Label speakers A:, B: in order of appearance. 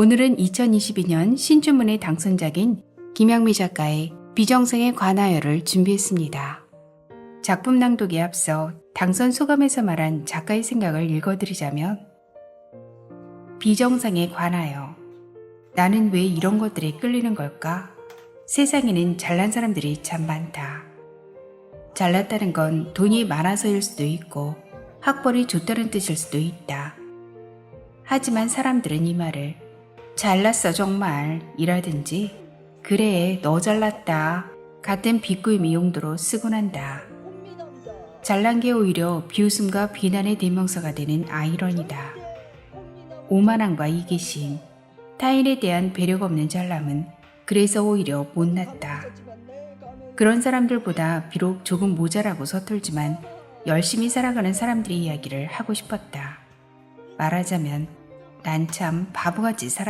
A: 오늘은 2022년 신주문의 당선작인 김양미 작가의 비정상의 관하여를 준비했습니다. 작품 낭독에 앞서 당선 소감에서 말한 작가의 생각을 읽어드리자면 비정상에 관하여 나는 왜 이런 것들에 끌리는 걸까? 세상에는 잘난 사람들이 참 많다. 잘났다는 건 돈이 많아서일 수도 있고 학벌이 좋다는 뜻일 수도 있다. 하지만 사람들은 이 말을 잘났어 정말 이라든지 그래 너 잘났다 같은 비꾸임의 용도로 쓰곤 한다. 잘난 게 오히려 비웃음과 비난의 대명사가 되는 아이러니다. 오만함과 이기심, 타인에 대한 배려가 없는 잘남은 그래서 오히려 못났다. 그런 사람들보다 비록 조금 모자라고 서툴지만 열심히 살아가는 사람들의 이야기를 하고 싶었다. 말하자면 난 참 바보같이 살았